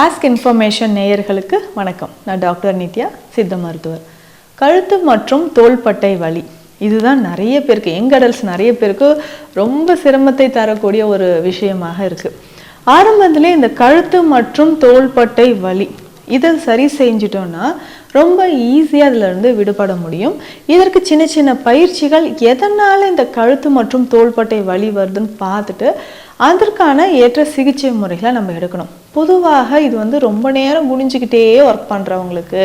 Ask information நேயர்களுக்கு வணக்கம். நான் டாக்டர் நித்யா சித்த மருத்துவர். கழுத்து மற்றும் தோள்பட்டை வலி. இதுதான் நிறைய பேருக்கு யங் அடல்ட்ஸ் நிறைய பேருக்கு ரொம்ப சிரமத்தை தரக்கூடிய ஒரு விஷயமாக இருக்கு. ஆரம்பத்திலே இந்த கழுத்து மற்றும் தோள்பட்டை வலி இதை சரி செஞ்சிட்டோம்னா ரொம்ப ஈஸியாக இருந்து விடுபட முடியும். இதற்கு சின்ன சின்ன பயிற்சிகள் எதனால் இந்த கழுத்து மற்றும் தோள்பட்டை வலி வருதுன்னு பார்த்துட்டு அதற்கான ஏற்ற சிகிச்சை முறைகளை நம்ம எடுக்கணும். பொதுவாக இது வந்து ரொம்ப நேரம் குனிஞ்சிக்கிட்டே ஒர்க் பண்ணுறவங்களுக்கு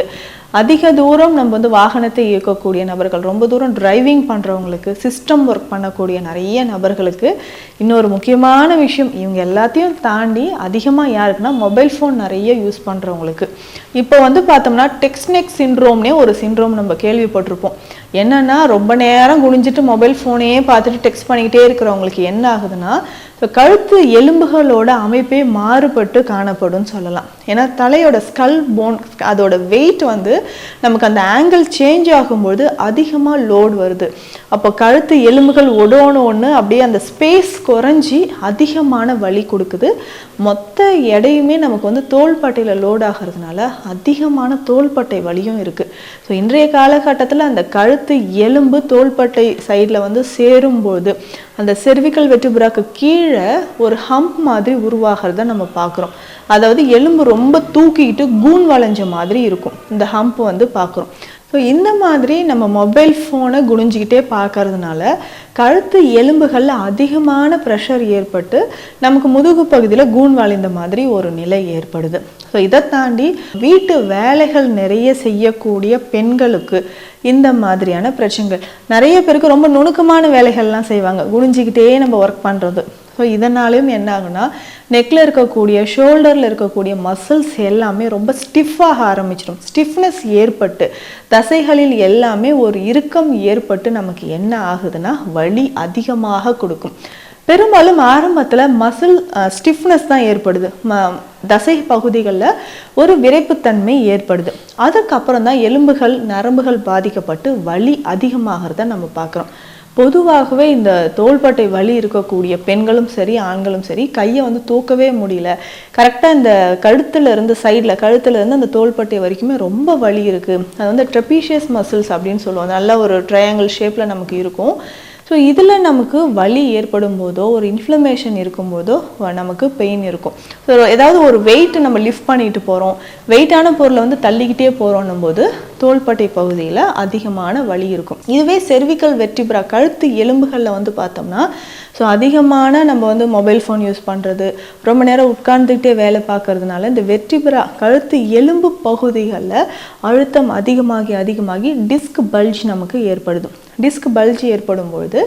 அதிக தூரம் நம்ம வந்து வாகனத்தை இயக்கக்கூடிய நபர்கள் ரொம்ப தூரம் டிரைவிங் பண்ணுறவங்களுக்கு சிஸ்டம் ஒர்க் பண்ணக்கூடிய நிறைய நபர்களுக்கு இன்னொரு முக்கியமான விஷயம் இவங்க எல்லாத்தையும் தாண்டி அதிகமாக யாருக்குன்னா மொபைல் ஃபோன் நிறைய யூஸ் பண்ணுறவங்களுக்கு இப்போ வந்து பார்த்தோம்னா டெக்ஸ்னெக் சிண்ட்ரோம்னே ஒரு சிண்ட்ரோம் நம்ம கேள்விப்பட்டிருப்போம். என்னன்னா ரொம்ப நேரம் குனிஞ்சிட்டு மொபைல் ஃபோனையே பார்த்துட்டு டெக்ஸ்ட் பண்ணிக்கிட்டே இருக்கிறவங்களுக்கு என்ன ஆகுதுன்னா இப்போ கழுத்து எலும்புகளோட அமைப்பே மாறுபட்டு காணப்படும் சொல்லலாம். ஏன்னா தலையோட ஸ்கல் போன் அதோட வெயிட் வந்து நமக்கு அந்த ஆங்கிள் சேஞ்ச் ஆகும்பொழுது அதிகமாக லோட் வருது. அப்போ கழுத்து எலும்புகள் ஒடோன்னு ஒன்று அப்படியே அந்த ஸ்பேஸ் குறைஞ்சி அதிகமான வலி கொடுக்குது. மொத்த எடையுமே நமக்கு வந்து தோள்பட்டையில் லோட் ஆகிறதுனால அதிகமான தோள்பட்டை வலியும் இருக்குது ஸோ இன்றைய காலகட்டத்தில் அந்த கழுத்து எலும்பு தோள்பட்டை சைடில் வந்து சேரும்போது அந்த செர்விக்கல் வெட்டுபுறாக்கு கீழே ஒரு ஹம்ப் மாதிரி உருவாகிறத நம்ம பார்க்குறோம். அதாவது எலும்பு ரொம்ப தூக்கிக்கிட்டு கூன் வளைஞ்ச மாதிரி இருக்கும். இந்த ஹம்ப் வந்து பார்க்குறோம். ஸோ இந்த மாதிரி நம்ம மொபைல் ஃபோனை குடிஞ்சிக்கிட்டே பார்க்கறதுனால கழுத்து எலும்புகளில் அதிகமான ப்ரெஷர் ஏற்பட்டு நமக்கு முதுகு பகுதியில் கூண் வளைந்த மாதிரி ஒரு நிலை ஏற்படுது. ஸோ இதை தாண்டி வீட்டு வேலைகள் நிறைய செய்யக்கூடிய பெண்களுக்கு இந்த மாதிரியான பிரச்சனைகள். நிறைய பேருக்கு ரொம்ப நுணுக்கமான வேலைகள்லாம் செய்வாங்க. குடிஞ்சிக்கிட்டே நம்ம ஒர்க் பண்ணுறது ஸோ இதனாலையும் என்ன ஆகுனா நெக்கில் இருக்கக்கூடிய ஷோல்டரில் இருக்கக்கூடிய மசில்ஸ் எல்லாமே ரொம்ப ஸ்டிஃபாக ஆரம்பிச்சிடும் ஸ்டிஃப்னஸ் ஏற்பட்டு தசைகளில் எல்லாமே ஒரு இறுக்கம் ஏற்பட்டு நமக்கு என்ன ஆகுதுன்னா வலி அதிகமாக கொடுக்கும். பெரும்பாலும் ஆரம்பத்தில் மசில் ஸ்டிஃப்னஸ் தான் ஏற்படுது. ம தசை பகுதிகளில் ஒரு விரைப்புத்தன்மை ஏற்படுது. அதுக்கப்புறம் தான் எலும்புகள் நரம்புகள் பாதிக்கப்பட்டு வலி அதிகமாகிறத நம்ம பார்க்குறோம் பொதுவாகவே இந்த தோள்பட்டை வலி இருக்கக்கூடிய பெண்களும் சரி ஆண்களும் சரி கையை வந்து தூக்கவே முடியல. கரெக்டாக இந்த கழுத்தில் இருந்து சைடில் கழுத்தில் இருந்து அந்த தோள்பட்டை வரைக்குமே ரொம்ப வலி இருக்குது அது வந்து ட்ரெப்பீஷியஸ் மசில்ஸ் அப்படின்னு சொல்லுவோம். நல்ல ஒரு ட்ரையாங்கிள் ஷேப்பில் நமக்கு இருக்கும். ஸோ இதில் நமக்கு வலி ஏற்படும் போதோ ஒரு இன்ஃப்ளமேஷன் இருக்கும்போதோ போதோ நமக்கு பெயின் இருக்கும். ஸோ ஏதாவது ஒரு வெயிட் நம்ம லிஃப்ட் பண்ணிட்டு போகிறோம் வெயிட்டான பொருளை வந்து தள்ளிக்கிட்டே போகிறோன்னும் போது தோள்பட்டை பகுதியில் அதிகமான வலி இருக்கும். இதுவே செர்விக்கல் வெற்றிபுரா கழுத்து எலும்புகளில் வந்து பார்த்தோம்னா ஸோ அதிகமான நம்ம வந்து மொபைல் ஃபோன் யூஸ் பண்ணுறது ரொம்ப நேரம் உட்கார்ந்துக்கிட்டே வேலை பார்க்கறதுனால இந்த வெற்றிபுரா கழுத்து எலும்பு பகுதிகளில் அழுத்தம் அதிகமாகி அதிகமாகி டிஸ்க் பல்ஜ் நமக்கு ஏற்படுது. டிஸ்க் பல்ஜ் ஏற்படும் பொழுது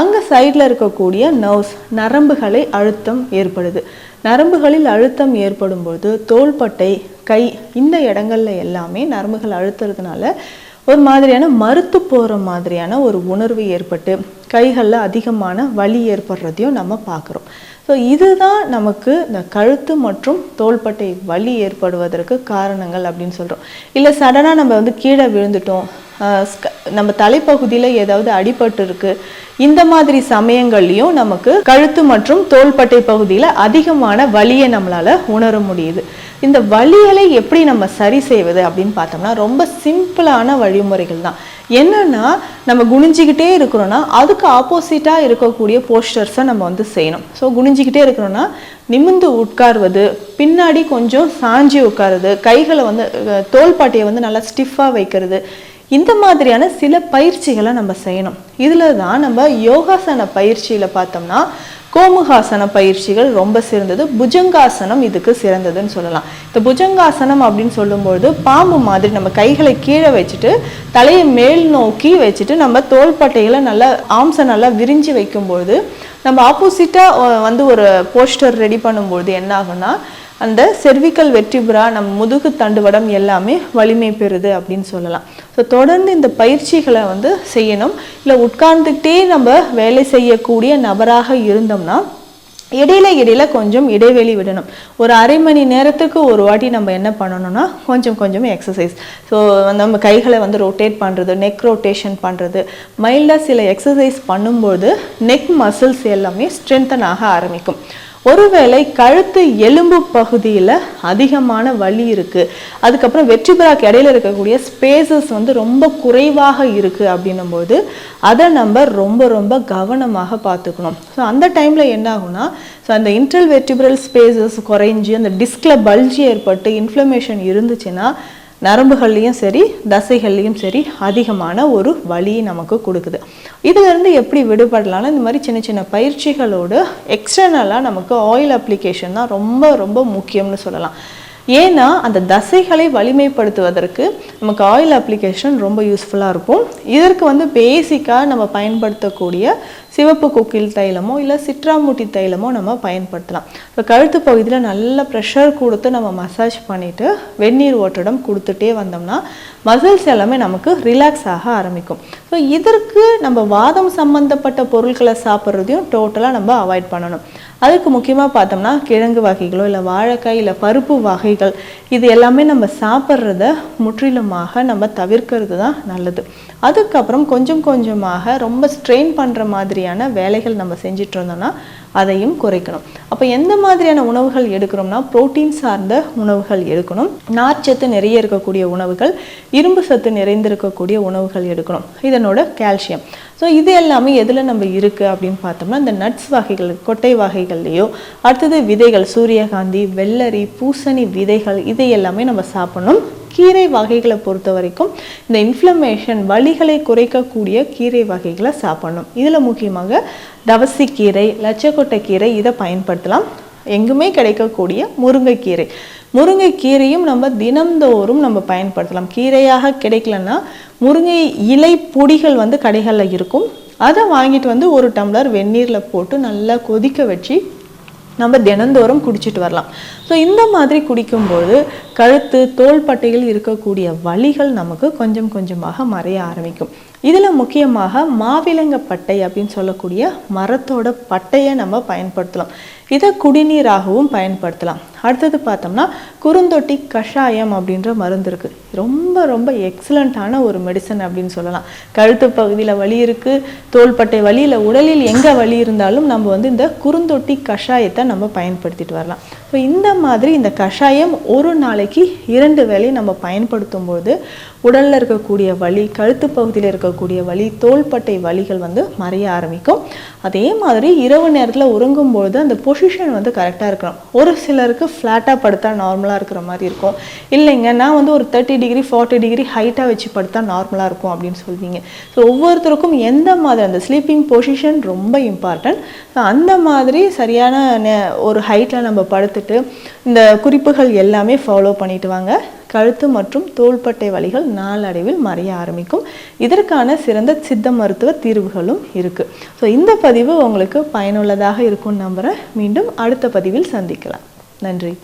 அங்கே சைடில் இருக்கக்கூடிய நர்வ்ஸ் நரம்புகளை அழுத்தம் ஏற்படுது. நரம்புகளில் அழுத்தம் ஏற்படும் பொழுது தோள்பட்டை கை இந்த இடங்கள்ல எல்லாமே நரம்புகள் அழுத்துறதுனால ஒரு மாதிரியான மறுத்து போகிற மாதிரியான ஒரு உணர்வு ஏற்பட்டு கைகளில் அதிகமான வலி ஏற்படுறதையும் நம்ம பார்க்குறோம். ஸோ இதுதான் நமக்கு இந்த கழுத்து மற்றும் தோள்பட்டை வலி ஏற்படுவதற்கு காரணங்கள் அப்படின்னு சொல்கிறோம் இல்லை சடனாக நம்ம வந்து கீழே விழுந்துட்டோம். ஸ்க- நம்ம தலைப்பகுதியில் ஏதாவது அடிபட்டு இருக்கு. இந்த மாதிரி சமயங்கள்லையும் நமக்கு கழுத்து மற்றும் தோள்பட்டை பகுதியில் அதிகமான வலியை நம்மளால் உணர முடியுது. இந்த வலிகளை எப்படி நம்ம சரி செய்வது அப்படின்னு பார்த்தோம்னா ரொம்ப சிம்பிளான வழிமுறைகள் தான். என்னன்னா நம்ம குனிஞ்சிக்கிட்டே இருக்கிறோன்னா அதுக்கு ஆப்போசிட்டாக இருக்கக்கூடிய போஸ்டர்ஸை நம்ம வந்து செய்யணும். ஸோ குனிஞ்சிக்கிட்டே இருக்கிறோன்னா நிமிந்து உட்கார்வது பின்னாடி கொஞ்சம் சாஞ்சி உட்காருது கைகளை வந்து தோள்பாட்டையை வந்து நல்லா ஸ்டிஃபாக வைக்கிறது இந்த மாதிரியான சில பயிற்சிகளை நம்ம செய்யணும். இதில் தான் நம்ம யோகாசன பயிற்சியில் பார்த்தோம்னா கோமுகாசன பயிற்சிகள் ரொம்ப சிறந்தது. புஜங்காசனம் இதுக்கு சிறந்ததுன்னு சொல்லலாம். இந்த புஜங்காசனம் அப்படின்னு சொல்லும்பொழுது பாம்பு மாதிரி நம்ம கைகளை கீழே வச்சுட்டு தலையை மேல் நோக்கி வச்சுட்டு நம்ம தோள்பட்டைகளை நல்லா ஆம்சை நல்லா விரிஞ்சு வைக்கும்பொழுது நம்ம ஆப்போசிட்டாக வந்து ஒரு போஸ்டர் ரெடி பண்ணும்பொழுது என்ன ஆகும்னா அந்த செர்விக்கல் வெற்றிபுரா நம் முதுகு தண்டுவடம் எல்லாமே வலிமை பெறுது அப்படின்னு சொல்லலாம். ஸோ தொடர்ந்து இந்த பயிற்சிகளை வந்து செய்யணும். இல்லை உட்கார்ந்துக்கிட்டே நம்ம வேலை செய்யக்கூடிய நபராக இருந்தோம்னா இடையில இடையில கொஞ்சம் இடைவெளி விடணும். ஒரு அரை மணி நேரத்துக்கு ஒரு வாட்டி நம்ம என்ன பண்ணணும்னா கொஞ்சம் கொஞ்சம் எக்ஸசைஸ் ஸோ நம்ம கைகளை வந்து ரொட்டேட் பண்ணுறது நெக் ரொட்டேஷன் பண்ணுறது மைல்டாக சில எக்ஸசைஸ் பண்ணும்போது நெக் மசில்ஸ் எல்லாமே ஸ்ட்ரென்தன் ஆக ஆரம்பிக்கும். ஒருவேளை கழுத்து எலும்பு பகுதியில் அதிகமான வலி இருக்குது அதுக்கப்புறம் வெற்றிபராக்கு இடையில இருக்கக்கூடிய ஸ்பேசஸ் வந்து ரொம்ப குறைவாக இருக்கு அப்படின்னும் போது அதை நம்ம ரொம்ப ரொம்ப கவனமாக பார்த்துக்கணும். ஸோ அந்த டைமில் என்ன ஆகும்னா ஸோ அந்த இன்ட்ரல் வெர்டிபிரல் ஸ்பேசஸ் குறைஞ்சி அந்த டிஸ்கில் பல்ஜி ஏற்பட்டு இன்ஃப்ளமேஷன் இருந்துச்சுன்னா நரம்புகள்லேயும் சரி தசைகள்லேயும் சரி அதிகமான ஒரு வழியை நமக்கு கொடுக்குது. இதிலிருந்து எப்படி விடுபடலாம்னு இந்த மாதிரி சின்ன சின்ன பயிற்சிகளோடு எக்ஸ்டர்னலாக நமக்கு ஆயில் அப்ளிகேஷன் தான் ரொம்ப ரொம்ப முக்கியம்னு சொல்லலாம். ஏன்னா அந்த தசைகளை வலிமைப்படுத்துவதற்கு நமக்கு ஆயில் அப்ளிகேஷன் ரொம்ப யூஸ்ஃபுல்லாக இருக்கும். இதற்கு வந்து பேசிக்காக நம்ம பயன்படுத்தக்கூடிய சிவப்பு கொக்கில் தைலமோ இல்லை சிட்ராமுட்டி தைலமோ நம்ம பயன்படுத்தலாம். இப்போ கழுத்து பகுதியில் நல்ல ப்ரெஷர் கொடுத்து நம்ம மசாஜ் பண்ணிவிட்டு வெந்நீர் ஓட்டடம் கொடுத்துட்டே வந்தோம்னா மசில்ஸ் எல்லாமே நமக்கு ரிலாக்ஸ் ஆக ஆரம்பிக்கும். ஸோ இதற்கு நம்ம வாதம் சம்மந்தப்பட்ட பொருட்களை சாப்பிட்றதையும் டோட்டலாக நம்ம அவாய்ட் பண்ணணும். அதுக்கு முக்கியமாக பார்த்தோம்னா கிழங்கு வகைகளோ இல்லை வாழைக்காய் இல்லை பருப்பு வகைகள் இது எல்லாமே நம்ம சாப்பிட்றத முற்றிலுமாக நம்ம தவிர்க்கிறது தான் நல்லது. அதுக்கப்புறம் கொஞ்சம் கொஞ்சமாக ரொம்ப ஸ்ட்ரெயின் பண்ணுற மாதிரியான வேலைகள் நம்ம செஞ்சுட்டு இருந்தோம்னா அதையும் குறைக்கணும். அப்போ எந்த மாதிரியான உணவுகள் எடுக்கிறோம்னா புரோட்டீன் சார்ந்த உணவுகள் எடுக்கணும். நார்ச்சத்து நிறைய இருக்கக்கூடிய உணவுகள் இரும்பு சத்து நிறைந்திருக்கக்கூடிய உணவுகள் எடுக்கணும். இதனோட கால்சியம் ஸோ இது எல்லாமே எதில் நம்ம இருக்குது அப்படின்னு பார்த்தோம்னா இந்த நட்ஸ் வகைகள் கொட்டை வகைகள்லையோ அடுத்தது விதைகள் சூரியகாந்தி வெள்ளரி பூசணி விதைகள் இதை எல்லாமே நம்ம சாப்பிடணும். கீரை வகைகளை பொறுத்த வரைக்கும் இந்த இன்ஃப்ளமேஷன் வலிகளை குறைக்கக்கூடிய கீரை வகைகளை சாப்பிடணும். இதில் முக்கியமாக தவசிக்கீரை லட்சக்கொட்டை கீரை இதை பயன்படுத்தலாம். எங்குமே கிடைக்கக்கூடிய முருங்கைக்கீரை. முருங்கைக்கீரையும் நம்ம தினந்தோறும் நம்ம பயன்படுத்தலாம். கீரையாக கிடைக்கலன்னா முருங்கை இலை பொடிகள் வந்து கடைகளில் இருக்கும். அதை வாங்கிட்டு வந்து ஒரு டம்ளர் வெந்நீரில் போட்டு நல்லா கொதிக்க வச்சு நம்ம தினந்தோறும் குடிச்சிட்டு வரலாம். ஸோ இந்த மாதிரி குடிக்கும்போது கழுத்து தோள்பட்டையில் இருக்கக்கூடிய வலிகள் நமக்கு கொஞ்சம் கொஞ்சமாக மறைய ஆரம்பிக்கும். இதில் முக்கியமாக மாவிலங்க பட்டை அப்படின்னு சொல்லக்கூடிய மரத்தோட பட்டையை நம்ம பயன்படுத்தலாம். இதை குடிநீராகவும் பயன்படுத்தலாம். அடுத்தது பார்த்தோம்னா குறுந்தொட்டி கஷாயம் அப்படின்ற மருந்து இருக்குது ரொம்ப ரொம்ப எக்ஸலண்ட்டான ஒரு மெடிசன் அப்படின்னு சொல்லலாம். கழுத்து பகுதியில் வலி இருக்குது தோள்பட்டை வலியில் உடலில் எங்கே வலி இருந்தாலும் நம்ம வந்து இந்த குறுந்தொட்டி கஷாயத்தை நம்ம பயன்படுத்திட்டு வரலாம். ஸோ இந்த மாதிரி இந்த கஷாயம் ஒரு நாளைக்கு இரண்டு வேலை நம்ம பயன்படுத்தும் போது உடலில் இருக்கக்கூடிய வலி கழுத்து பகுதியில் இருக்கக்கூடிய வலி தோள்பட்டை வலிகள் வந்து மறைய ஆரம்பிக்கும். அதே மாதிரி இரவு நேரத்தில் உறங்கும்பொழுது அந்த பொசிஷன் வந்து கரெக்டாக இருக்கணும். ஒரு சிலருக்கு ஃப்ளாட்டாக படுத்தா நார்மலாக இருக்கிற மாதிரி இருக்கும். இல்லைங்க நான் வந்து ஒரு தேர்ட்டி டிகிரி ஃபார்ட்டி டிகிரி ஹைட்டாக வச்சு படுத்தா நார்மலாக இருக்கும் அப்படின்னு சொல்வீங்க. ஸோ ஒவ்வொருத்தருக்கும் எந்த மாதிரி அந்த ஸ்லீப்பிங் பொசிஷன் ரொம்ப இம்பார்ட்டன்ட் ஸோ அந்த மாதிரி சரியான நே- ஒரு ஹைட்டில் நம்ம படுத்துட்டு இந்த குறிப்புகள் எல்லாமே ஃபாலோ பண்ணிட்டு வாங்க. கழுத்து மற்றும் தோள்பட்டை வலிகள் நாளடைவில் மறைய ஆரம்பிக்கும். இதற்கான சிறந்த சித்த மருத்துவ தீர்வுகளும் இருக்குது ஸோ இந்த பதிவு உங்களுக்கு பயனுள்ளதாக இருக்கும்னு நம்புகிறேன் மீண்டும் அடுத்த பதிவில் சந்திக்கலாம். நன்றி.